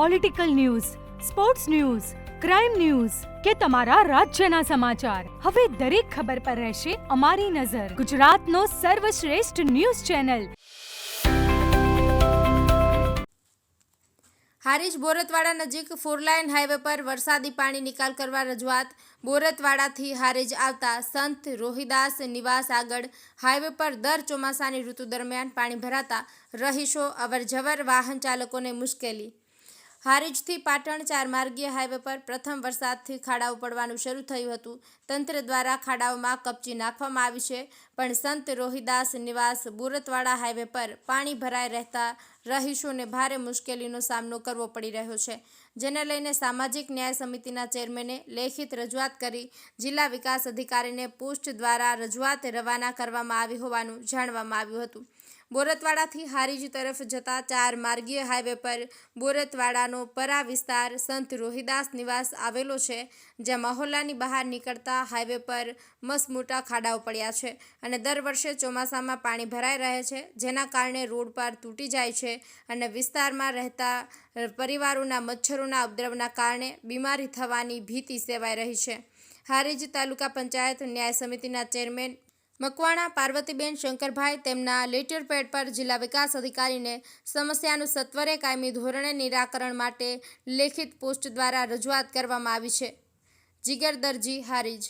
Political news sports news crime news કે તમારા રાજ્યના સમાચાર. હવે દરેક ખબર પર રહેશે અમારી નજર. ગુજરાતનો સર્વશ્રેષ્ઠ ન્યૂઝ ચેનલ. હારીજ બોરતવાડા નજીક ફોરલાઇન હાઈવે પર વરસાદી પાણી નિકાલ કરવા રજૂઆત. બોરતવાડાથી હારીજ આવતા સંત રોહિદાસ નિવાસ આગળ હાઈવે પર દર ચોમાસાની ઋતુ દરમિયાન પાણી ભરાતા રહીશો અવરજવર વાહન ચાલકોને મુશ્કેલી. હારીજથી પાટણ ચાર માર્ગીય હાઈવે પર પ્રથમ વરસાદથી ખાડાઓ પડવાનું શરૂ થયું હતું. તંત્ર દ્વારા ખાડાઓમાં કપચી નાખવામાં આવી છે, પણ સંત રોહિદાસ નિવાસ બુરતવાડા હાઈવે પર પાણી ભરાઈ રહેતા રહીશોને ભારે મુશ્કેલીનો સામનો કરવો પડી રહ્યો છે. જેને લઈને સામાજિક ન્યાય સમિતિના ચેરમેને લેખિત રજૂઆત કરી જિલ્લા વિકાસ અધિકારીને પોસ્ટ દ્વારા રજૂઆત રવાના કરવામાં આવી હોવાનું જાણવામાં આવ્યું હતું. બોરતવાડાથી હારીજ તરફ જતા ચાર માર્ગીય હાઈવે પર બોરતવાડાનો પરા વિસ્તાર સંત રોહિદાસ નિવાસ આવેલો છે, જ્યાં મહોલ્લાની બહાર નીકળતા હાઈવે પર મસમોટા ખાડાઓ પડ્યા છે અને દર વર્ષે ચોમાસામાં પાણી ભરાઈ રહે છે, જેના કારણે રોડ પર તૂટી જાય છે અને વિસ્તારમાં રહેતા પરિવારોના મચ્છરોના ઉપદ્રવના કારણે બીમારી થવાની ભીતિ સેવાઈ રહી છે. હારીજ તાલુકા પંચાયત ન્યાય સમિતિના ચેરમેન મકવાણા, પાર્વતીબેન શંકરભાઈ તેમના લેટર પેડ પર જિલ્લા વિકાસ અધિકારીને સમસ્યાનું સત્વરે કાયમી ધોરણે નિરાકરણ માટે લેખિત પોસ્ટ દ્વારા રજૂઆત કરવામાં આવી છે. જીગર દરજી, હારીજ.